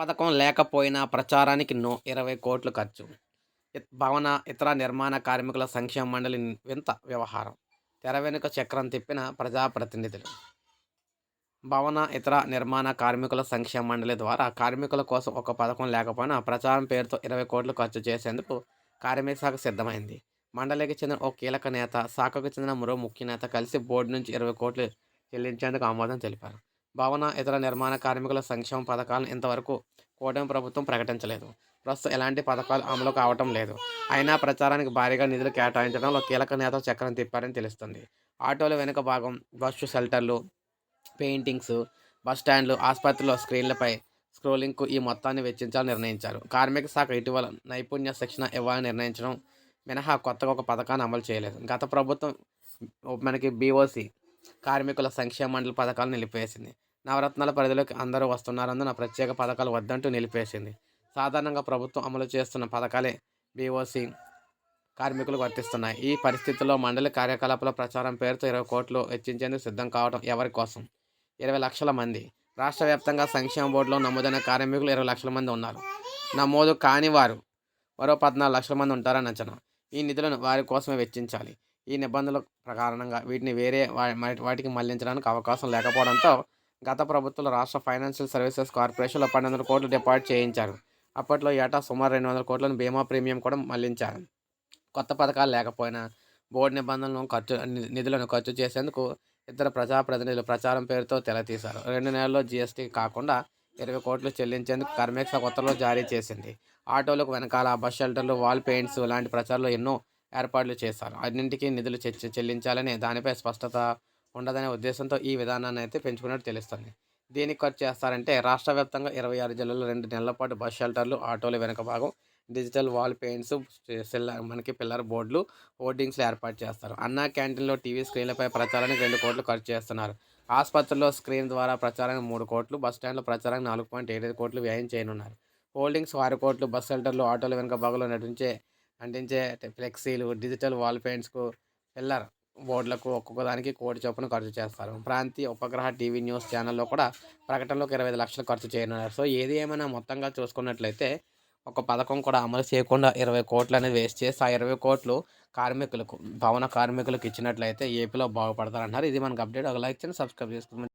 పథకం లేకపోయినా ప్రచారానికి నో ఇరవై కోట్లు ఖర్చు. భవన ఇతర నిర్మాణ కార్మికుల సంక్షేమ మండలి వింత వ్యవహారం. తెర వెనుక చక్రం తిప్పిన ప్రజాప్రతినిధులు. భవన ఇతర నిర్మాణ కార్మికుల సంక్షేమ మండలి ద్వారా కార్మికుల కోసం ఒక పథకం లేకపోయినా ప్రచారం పేరుతో ఇరవై కోట్లు ఖర్చు చేసేందుకు కార్మిక శాఖ సిద్ధమైంది. మండలికి చెందిన ఓ కీలక నేత శాఖకు చెందిన మరో ముఖ్య నేత కలిసి బోర్డు నుంచి ఇరవై కోట్లు చెల్లించేందుకు ఆమోదం తెలిపారు. భవన ఇతర నిర్మాణ కార్మికుల సంక్షేమ పథకాలను ఇంతవరకు కూటమి ప్రభుత్వం ప్రకటించలేదు. ప్రస్తుతం ఎలాంటి పథకాలు అమలు కావటం లేదు. అయినా ప్రచారానికి భారీగా నిధులు కేటాయించడంలో కీలక నేత చక్రం తిప్పారని తెలుస్తుంది. ఆటోల వెనుక భాగం బస్సు షెల్టర్లు పెయింటింగ్స్ బస్ స్టాండ్లు ఆసుపత్రిలో స్క్రీన్లపై స్క్రోలింగ్కు ఈ మొత్తాన్ని వెచ్చించాలని నిర్ణయించారు. కార్మిక శాఖ ఇటీవల నైపుణ్య శిక్షణ ఇవ్వాలని నిర్ణయించడం మినహా కొత్తగా ఒక పథకాన్ని అమలు చేయలేదు. గత ప్రభుత్వం మనకి బీఓసి కార్మికుల సంక్షేమ మండలి పథకాలు నిలిపేసింది. నవరత్నాల పరిధిలోకి అందరూ వస్తున్నారందున ప్రత్యేక పథకాలు వద్దంటూ నిలిపేసింది. సాధారణంగా ప్రభుత్వం అమలు చేస్తున్న పథకాలే బీఓసి కార్మికులకు వర్తిస్తున్నాయి. ఈ పరిస్థితుల్లో మండలి కార్యకలాపాల ప్రచారం పేరుతో ఇరవై కోట్లు వెచ్చించేందుకు సిద్ధం కావడం ఎవరి కోసం? ఇరవై లక్షల మంది. రాష్ట్ర వ్యాప్తంగా సంక్షేమ బోర్డులో నమోదైన కార్మికులు ఇరవై లక్షల మంది ఉన్నారు. నమోదు కాని వారు మరో పద్నాలుగు లక్షల మంది ఉంటారని అంచనా. ఈ నిధులను వారి కోసమే వెచ్చించాలి. ఈ నిబంధనల ప్రకారంగా వీటిని వేరే వాటి- వాటికి మళ్ళించడానికి అవకాశం లేకపోవడంతో గత ప్రభుత్వంలో రాష్ట్ర ఫైనాన్షియల్ సర్వీసెస్ కార్పొరేషన్లో పన్నెండు వందల కోట్లు డిపాజిట్ చేయించారు. అప్పట్లో ఏటా సుమారు రెండు వందల కోట్లను బీమా ప్రీమియం కూడా మళ్ళించారు. కొత్త పథకాలు లేకపోయినా బోర్డు నిబంధనలను ఖర్చు నిధులను ఖర్చు చేసేందుకు ఇద్దరు ప్రజాప్రతినిధులు ప్రచారం పేరుతో తెలతీశారు రెండు నెలల్లో జీఎస్టీ కాకుండా ఇరవై కోట్లు చెల్లించేందుకు కర్మేక్ష కొత్తలో జారీ చేసింది. ఆటోలకు వెనకాల బస్ షెల్టర్లు వాల్ పెయింట్స్ లాంటి ప్రచారాలు ఎన్నో ఏర్పాట్లు చేశారు అన్నింటికీ నిధులు చె- చెల్లించాలని దానిపై స్పష్టత ఉండదనే ఉద్దేశంతో ఈ విధానాన్ని అయితే పెంచుకున్నట్టు తెలుస్తుంది. దీనికి ఖర్చు చేస్తారంటే రాష్ట్ర వ్యాప్తంగా ఇరవై ఆరు జిల్లాల్లో రెండు నెలల పాటు బస్ షెల్టర్లు ఆటోల వెనుక భాగం డిజిటల్ వాల్ పెయింట్స్ మనకి పిల్లర్ బోర్డులు హోర్డింగ్స్లు ఏర్పాటు చేస్తారు. అన్నా క్యాంటీన్లో టీవీ స్క్రీన్లపై ప్రచారానికి రెండు కోట్లు ఖర్చు చేస్తున్నారు. ఆసుపత్రుల్లో స్క్రీన్ ద్వారా ప్రచారానికి మూడు కోట్లు బస్ స్టాండ్లో ప్రచారానికి నాలుగు పాయింట్ ఏడు కోట్లు వ్యయం చేయనున్నారు. హోల్డింగ్స్ ఆరు కోట్లు బస్ షెల్టర్లు ఆటోల వెనుక భాగంలో నటించే అంటించే ఫ్లెక్సీలు డిజిటల్ వాల్ పెయింట్స్కు పిల్లర్ బోర్డులకు ఒక్కొక్క దానికి కోటి చొప్పున ఖర్చు చేస్తారు. ప్రాంతీయ ఉపగ్రహ టీవీ న్యూస్ ఛానల్లో కూడా ప్రకటనలోకి ఇరవై ఐదు లక్షలు ఖర్చు చేయనున్నారు. సో ఏది ఏమైనా మొత్తంగా చూసుకున్నట్లయితే ఒక పథకం కూడా అమలు చేయకుండా ఇరవై కోట్లు అనేది వేస్ట్ చేసి ఆ ఇరవై కోట్లు కార్మికులకు భవన కార్మికులకు ఇచ్చినట్లయితే ఏపీలో బాగుపడతారంటారు ఇది మనకు అప్డేట్. ఒక లైక్ చేయండి సబ్స్క్రైబ్ చేసుకుంటాం